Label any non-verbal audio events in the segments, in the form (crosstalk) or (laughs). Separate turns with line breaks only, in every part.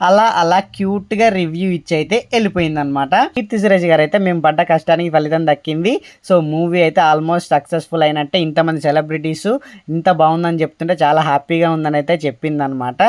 అలా అలా క్యూట్గా రివ్యూ ఇచ్చి అయితే వెళ్ళిపోయింది అనమాట కీర్తి సురేష్ గారు అయితే మేము పడ్డ కష్టానికి ఫలితం దక్కింది. సో మూవీ అయితే ఆల్మోస్ట్ సక్సెస్ఫుల్ అయినట్టే ఇంతమంది సెలబ్రిటీస్ ఇంత బాగుందని చెప్తుంటే చాలా హ్యాపీగా ఉందని అయితే చెప్పింది అనమాట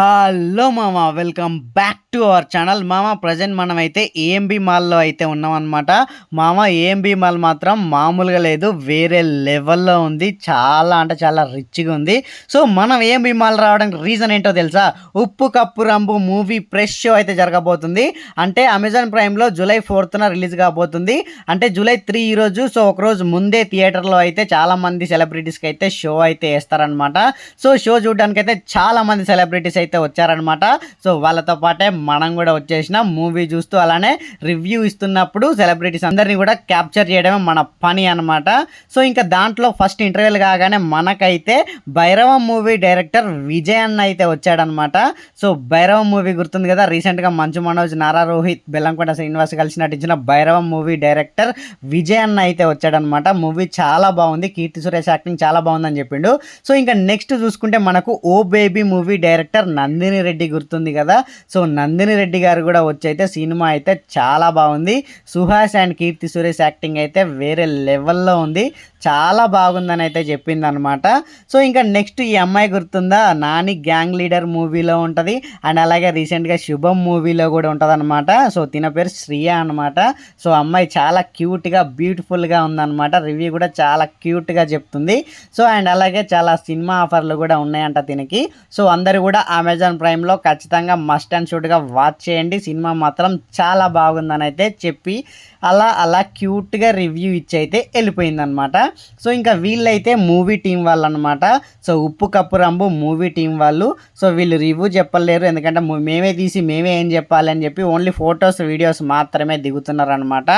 హలో మామ welcome back to our channel మామ ప్రజెంట్ మనం అయితే ఏఎంబి మాల్లో అయితే ఉన్నాం అనమాట మామ ఏఎంబి మాల్ మాత్రం మామూలుగా లేదు వేరే లెవెల్లో ఉంది. చాలా అంటే చాలా రిచ్గా ఉంది. సో మనం ఏఎంబి మాల్ రావడానికి రీజన్ ఏంటో తెలుసా? Uppu Kappurambu movie press show అయితే జరగబోతుంది. అంటే అమెజాన్ ప్రైమ్లో జూలై ఫోర్త్న రిలీజ్ కాబోతుంది. అంటే జూలై త్రీ ఈరోజు సో ఒకరోజు ముందే థియేటర్లో అయితే చాలామంది సెలబ్రిటీస్కి అయితే షో అయితే వేస్తారనమాట సో షో చూడడానికి అయితే చాలామంది సెలబ్రిటీస్ అయితే వచ్చారనమాట సో వాళ్ళతో పాటే మనం కూడా వచ్చేసినాం మూవీ చూస్తూ అలానే రివ్యూ ఇస్తున్నప్పుడు సెలబ్రిటీస్ అందరినీ కూడా క్యాప్చర్ చేయడమే మన పని అనమాట సో ఇంకా దాంట్లో ఫస్ట్ ఇంటర్వ్యూలు కాగానే మనకైతే భైరవ మూవీ డైరెక్టర్ విజయ్ అన్న అయితే వచ్చాడనమాట సో భైరవ మూవీ గుర్తుంది కదా రీసెంట్గా మంచు మనోజ్ నారా రోహిత్ బెల్లంకొండ శ్రీనివాస్ కలిసి నటించిన భైరవ మూవీ డైరెక్టర్ విజయ్ అన్న అయితే వచ్చాడనమాట మూవీ చాలా బాగుంది కీర్తి సురేష్ యాక్టింగ్ చాలా బాగుందని చెప్పిండు. సో ఇంకా నెక్స్ట్ చూసుకుంటే మనకు ఓ baby movie director Nandini Reddy గుర్తుంది కదా. సో నందిని రెడ్డి గారు కూడా వచ్చి అయితే సినిమా అయితే చాలా బాగుంది. సుహాస్ అండ్ కీర్తి సురేష్ యాక్టింగ్ అయితే వేరే లెవెల్లో ఉంది. చాలా బాగుందని అయితే చెప్పింది అనమాట సో ఇంకా నెక్స్ట్ ఈ అమ్మాయి గుర్తుందా? నాని గ్యాంగ్ లీడర్ మూవీలో ఉంటుంది. అండ్ అలాగే రీసెంట్గా శుభం మూవీలో కూడా ఉంటుంది అనమాట సో తిన పేరు శ్రియ అనమాట సో అమ్మాయి చాలా క్యూట్గా బ్యూటిఫుల్గా ఉందన్నమాట. రివ్యూ కూడా చాలా క్యూట్గా చెప్తుంది. సో అండ్ అలాగే చాలా సినిమా ఆఫర్లు కూడా ఉన్నాయంట తినకి. సో అందరూ కూడా అమెజాన్ ప్రైమ్లో ఖచ్చితంగా మస్ట్ అండ్ షూట్గా వాచ్ చేయండి. సినిమా మాత్రం చాలా బాగుందని అయితే చెప్పి అలా అలా క్యూట్గా రివ్యూ ఇచ్చి అయితే వెళ్ళిపోయిందనమాట సో ఇంకా వీళ్ళైతే మూవీ టీం వాళ్ళు అనమాట so Uppu Kappurambu movie team వాళ్ళు. సో వీళ్ళు రివ్యూ చెప్పలేరు. ఎందుకంటే మేమే తీసి మేమే ఏం చెప్పాలి అని చెప్పి ఓన్లీ ఫొటోస్ వీడియోస్ మాత్రమే దిగుతున్నారనమాట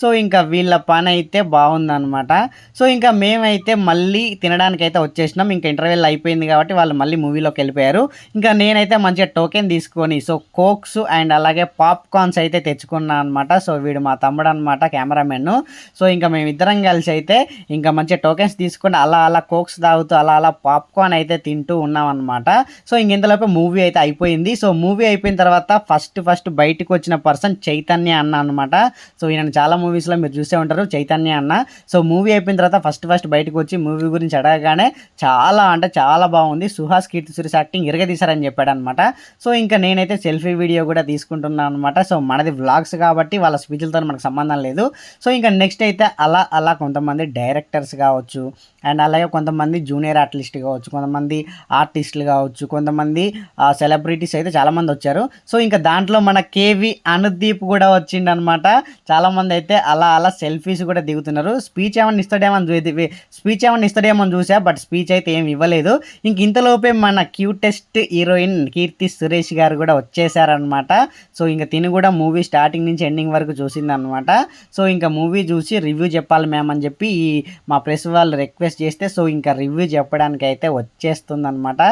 సో ఇంకా వీళ్ళ పని అయితే బాగుందనమాట సో ఇంకా మేమైతే మళ్ళీ తినడానికి అయితే వచ్చేసినాం. ఇంకా ఇంటర్వెల్ అయిపోయింది కాబట్టి వాళ్ళు మళ్ళీ మూవీలోకి వెళ్ళిపోయారు. ఇంకా నేనైతే మంచిగా టోకెన్ తీసుకొని సో కోక్స్ అండ్ అలాగే పాప్కార్న్స్ అయితే తెచ్చుకున్నాను అనమాట సో వీడు మా తమ్ముడు అనమాట కెమెరామెన్ సో ఇంకా మేమిద్దరం కలిసి అయితే ఇంకా మంచిగా టోకెన్స్ తీసుకొని అలా అలా కోక్స్ తాగుతూ అలా అలా పాప్కార్న్ అయితే తింటూ ఉన్నాం అనమాట సో ఇంక ఇంతలోపు మూవీ అయితే అయిపోయింది. సో మూవీ అయిపోయిన తర్వాత ఫస్ట్ ఫస్ట్ బయటకు వచ్చిన పర్సన్ చైతన్య అన్న అనమాట సో ఈయన చాలా మూవీస్లో మీరు చూసే ఉంటారు చైతన్య అన్న. సో మూవీ అయిపోయిన తర్వాత ఫస్ట్ ఫస్ట్ బయటకు వచ్చి మూవీ గురించి అడగగానే చాలా అంటే చాలా బాగుంది. సుహాస్ కీర్తి సురేష్ యాక్టింగ్ ఇరగదీశారని చెప్పాడు అనమాట సో ఇంకా నేనైతే సెల్ఫీ వీడియో కూడా తీసుకుంటున్నాను అనమాట సో మనది వ్లాగ్స్ కాబట్టి వాళ్ళ స్పీచ్లతో మనకు సంబంధం లేదు. సో ఇంకా నెక్స్ట్ అయితే అలా అలా కొంతమంది డైరెక్ట్ డైరెక్టర్స్ కావచ్చు అండ్ అలాగే కొంతమంది జూనియర్ ఆర్టిస్ట్ కావచ్చు కొంతమంది ఆర్టిస్టులు కావచ్చు కొంతమంది సెలబ్రిటీస్ అయితే చాలామంది వచ్చారు. సో ఇంకా దాంట్లో మన కేవి అనుదీప్ కూడా వచ్చిండనమాట. చాలామంది అయితే అలా అలా సెల్ఫీస్ కూడా దిగుతున్నారు. స్పీచ్ ఏమన్నా ఇస్తాడేమో అని చూ- స్పీచ్ ఏమన్నా ఇస్తాడేమో అని చూసా బట్ స్పీచ్ అయితే ఏమి ఇవ్వలేదు. ఇంక ఇంతలోపే మన క్యూటెస్ట్ హీరోయిన్ కీర్తి సురేష్ గారు కూడా వచ్చేసారనమాట. సో ఇంకా తిని కూడా మూవీ స్టార్టింగ్ నుంచి ఎండింగ్ వరకు చూసిందనమాట. సో ఇంకా మూవీ చూసి రివ్యూ చెప్పాలి మ్యామ్ అని చెప్పి ఈ మా ప్రెస్ వాళ్ళు రిక్వెస్ట్ చేస్తే సో ఇంకా రివ్యూ చెప్పడానికి అయితే వచ్చేస్తుందనమాట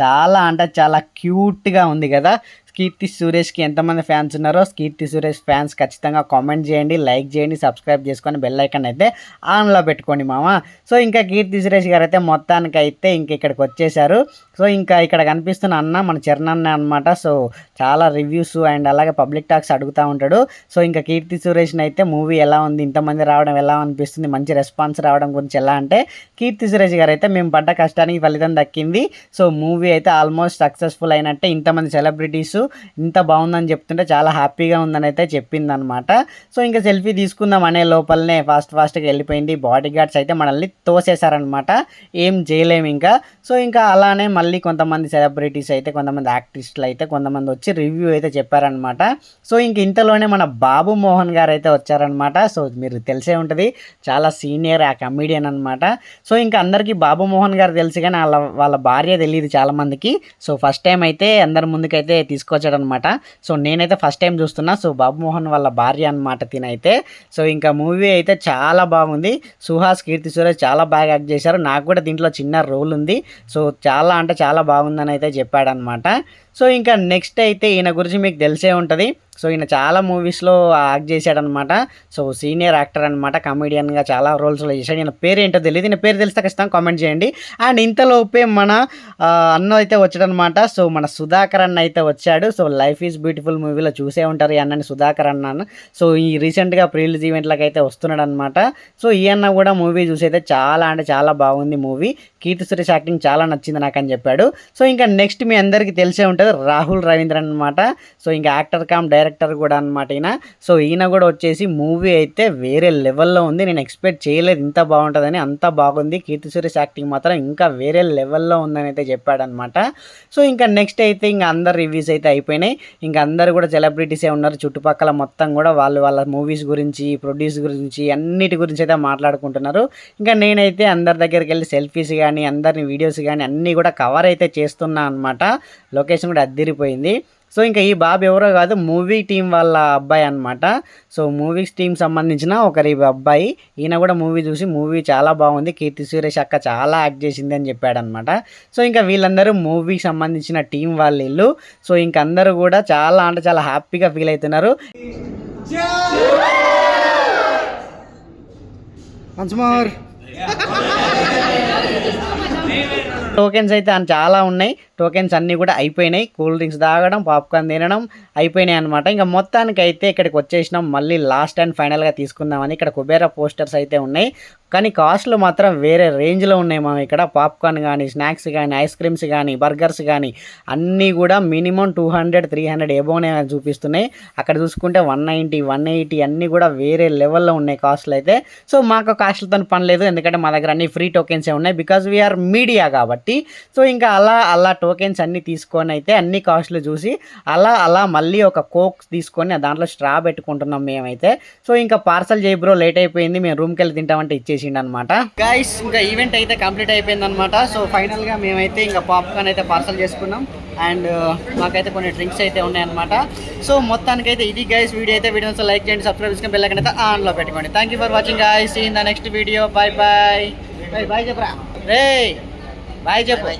చాలా అంటే చాలా క్యూట్గా ఉంది కదా. కీర్తి సురేష్కి ఎంతమంది ఫ్యాన్స్ ఉన్నారో కీర్తి సురేష్ ఫ్యాన్స్ ఖచ్చితంగా కామెంట్ చేయండి లైక్ చేయండి సబ్స్క్రైబ్ చేసుకొని బెల్ ఐకాన్ అయితే ఆన్లో పెట్టుకోండి మామ. సో ఇంకా కీర్తి సురేష్ గారు అయితే మొత్తానికి అయితే ఇంక ఇక్కడికి వచ్చేసారు. సో ఇంకా ఇక్కడ కనిపిస్తున్న అన్న మన చరణ్ అనమాట సో చాలా రివ్యూస్ అండ్ అలాగే పబ్లిక్ టాక్స్ అడుగుతూ ఉంటాడు. సో ఇంకా కీర్తి సురేష్ని అయితే మూవీ ఎలా ఉంది ఇంతమంది రావడం ఎలా అనిపిస్తుంది మంచి రెస్పాన్స్ రావడం గురించి ఎలా అంటే కీర్తి సురేష్ గారు అయితే మేము పడ్డ కష్టానికి ఫలితం దక్కింది. సో మూవీ అయితే ఆల్మోస్ట్ సక్సెస్ఫుల్ అయినట్టే ఇంతమంది సెలబ్రిటీస్ ఇంత బాగుందని చెప్తుంటే చాలా హ్యాపీగా ఉందని అయితే చెప్పిందనమాట సో ఇంకా సెల్ఫీ తీసుకుందాం అనే లోపలనే ఫాస్ట్ ఫాస్ట్గా వెళ్ళిపోయింది. బాడీ గార్డ్స్ అయితే మనల్ని తోసేశారనమాట ఏం చేయలేము ఇంకా. సో ఇంకా అలానే మళ్ళీ కొంతమంది సెలబ్రిటీస్ అయితే కొంతమంది యాక్టిస్టులు అయితే కొంతమంది వచ్చి రివ్యూ అయితే చెప్పారనమాట సో ఇంక ఇంతలోనే మన బాబు మోహన్ గారు అయితే వచ్చారనమాట సో మీరు తెలిసే ఉంటుంది. చాలా సీనియర్ ఆ కమీడియన్ అనమాట సో ఇంకా అందరికీ బాబు మోహన్ గారు తెలుసు కానీ వాళ్ళ వాళ్ళ భార్య తెలియదు చాలా మందికి సో ఫస్ట్ టైం అయితే అందరి ముందుకైతే తీసుకొచ్చాడనమాట. సో నేనైతే ఫస్ట్ టైం చూస్తున్నా. సో బాబు మోహన్ వాళ్ళ భార్య అనమాట తినైతే. సో ఇంకా మూవీ అయితే చాలా బాగుంది. సుహాస్ కీర్తి సురేష్ చాలా బాగా యాక్ట్ చేశారు. నాకు కూడా దీంట్లో చిన్న రోల్ ఉంది. సో చాలా అంటే చాలా బాగుందని అయితే చెప్పాడనమాట. సో ఇంకా నెక్స్ట్ అయితే ఈయన గురించి మీకు తెలిసే ఉంటుంది. సో ఈయన చాలా మూవీస్లో యాక్ట్ చేశాడనమాట సో సీనియర్ యాక్టర్ అనమాట కమెడియన్గా చాలా రోల్స్లో చేశాడు. ఈయన పేరు ఏంటో తెలియదు ఈయన పేరు తెలిస్తే ఖచ్చితంగా కామెంట్ చేయండి. అండ్ ఇంతలోపే మన అన్న అయితే వచ్చాడనమాట సో మన సుధాకర్ అన్న అయితే వచ్చాడు. సో లైఫ్ ఈజ్ బ్యూటిఫుల్ మూవీలో చూసే ఉంటారు ఈ అన్నని సుధాకర్ అన్న. సో ఈ రీసెంట్గా ప్రీలీజ్ ఈవెంట్లకు అయితే వస్తున్నాడు అనమాట సో ఈ అన్న కూడా మూవీ చూసి అయితే చాలా అంటే చాలా బాగుంది మూవీ. కీర్తి సురేష్ యాక్టింగ్ చాలా నచ్చింది నాకు అని చెప్పాడు. సో ఇంకా నెక్స్ట్ మీ అందరికీ తెలిసే ఉంటుంది. రాహుల్ రవీంద్రన్ అనమాట సో ఇంకా యాక్టర్ కామ్ డైరెక్టర్ కూడా అనమాట ఈయన. సో ఈయన కూడా వచ్చేసి మూవీ అయితే వేరే లెవెల్లో ఉంది. నేను ఎక్స్పెక్ట్ చేయలేదు ఇంత బాగుంటుందని అంత బాగుంది. కీర్తి సురేష్ యాక్టింగ్ మాత్రం ఇంకా వేరే లెవెల్లో ఉందని అయితే చెప్పాడనమాట సో ఇంకా నెక్స్ట్ అయితే ఇంకా అందరు రివ్యూస్ అయితే అయిపోయినాయి. ఇంకా అందరు కూడా సెలబ్రిటీసే ఉన్నారు. చుట్టుపక్కల మొత్తం కూడా వాళ్ళు వాళ్ళ మూవీస్ గురించి ప్రొడ్యూస్ గురించి అన్నిటి గురించి అయితే మాట్లాడుకుంటున్నారు. ఇంకా నేనైతే అందరి దగ్గరికి వెళ్ళి సెల్ఫీస్ కానీ అందరిని వీడియోస్ కానీ అన్నీ కూడా కవర్ అయితే చేస్తున్నా అనమాట లొకేషన్ కూడా అద్దిరిపోయింది. సో ఇంకా ఈ బాబు ఎవరో కాదు మూవీ టీం వాళ్ళ అబ్బాయి అనమాట సో మూవీస్ టీం సంబంధించిన ఒకరి అబ్బాయి ఈయన కూడా మూవీ చూసి మూవీ చాలా బాగుంది కీర్తి సురేష్ అక్క చాలా యాక్ట్ చేసింది అని చెప్పాడనమాట సో ఇంకా వీళ్ళందరూ మూవీకి సంబంధించిన టీం వాళ్ళ ఇల్లు. సో ఇంక అందరూ కూడా చాలా అంటే చాలా హ్యాపీగా ఫీల్ అవుతున్నారు. (laughs) (laughs) టోకెన్స్ అయితే చాలా ఉన్నాయి. టోకెన్స్ అన్నీ కూడా అయిపోయినాయి. కూల్ డ్రింక్స్ తాగడం పాప్కార్న్ తినడం అయిపోయినాయి అనమాట ఇంకా మొత్తానికి అయితే ఇక్కడికి వచ్చేసినాం. మళ్ళీ లాస్ట్ అండ్ ఫైనల్గా తీసుకుందామని ఇక్కడ కుబేరా పోస్టర్స్ అయితే ఉన్నాయి. కానీ కాస్ట్లు మాత్రం వేరే రేంజ్లో ఉన్నాయి మనం ఇక్కడ. పాప్కార్న్ కానీ స్నాక్స్ కానీ ఐస్ క్రీమ్స్ కానీ బర్గర్స్ కానీ అన్నీ కూడా minimum two hundred three hundred ఎబోనే చూపిస్తున్నాయి. అక్కడ చూసుకుంటే వన్ నైంటీ వన్ ఎయిటీ అన్నీ కూడా వేరే లెవెల్లో ఉన్నాయి కాస్ట్లు అయితే. సో మాకు కాస్ట్లతో పని లేదు. ఎందుకంటే మా దగ్గర అన్ని ఫ్రీ టోకెన్సే ఉన్నాయి. బికాజ్ వీఆర్ మీడియా కాబట్టి. సో ఇంకా అలా అలా టోకెన్స్ అన్నీ తీసుకొని అయితే అన్ని కాస్ట్లు చూసి అలా అలా మళ్ళీ ఒక కోక్ తీసుకొని దాంట్లో స్ట్రా పెట్టుకుంటున్నాం మేమైతే. సో ఇంకా పార్సల్ చేయి బ్రో లేట్ అయిపోయింది. మేము రూమ్కి వెళ్ళి తింటామంటే చేసిండు అనమాట గైస్ ఇంకా ఈవెంట్ అయితే కంప్లీట్ అయిపోయింది అనమాట సో ఫైనల్గా మేమైతే ఇంకా పాప్కార్న్ అయితే పార్సల్ చేసుకున్నాం. అండ్ uh, మాకైతే కొన్ని డ్రింక్స్ అయితే ఉన్నాయన్నమాట. సో మొత్తానికైతే ఇది గైస్ వీడియో అయితే వీడియోస్ లైక్ చేయండి సబ్స్క్రైబ్ చేసుకుని బెల్ అయితే ఆన్లో పెట్టుకోండి. Thank you for watching guys in the next video bye bye bye bye చెప్పరా? రే బాయ్ చెప్పు.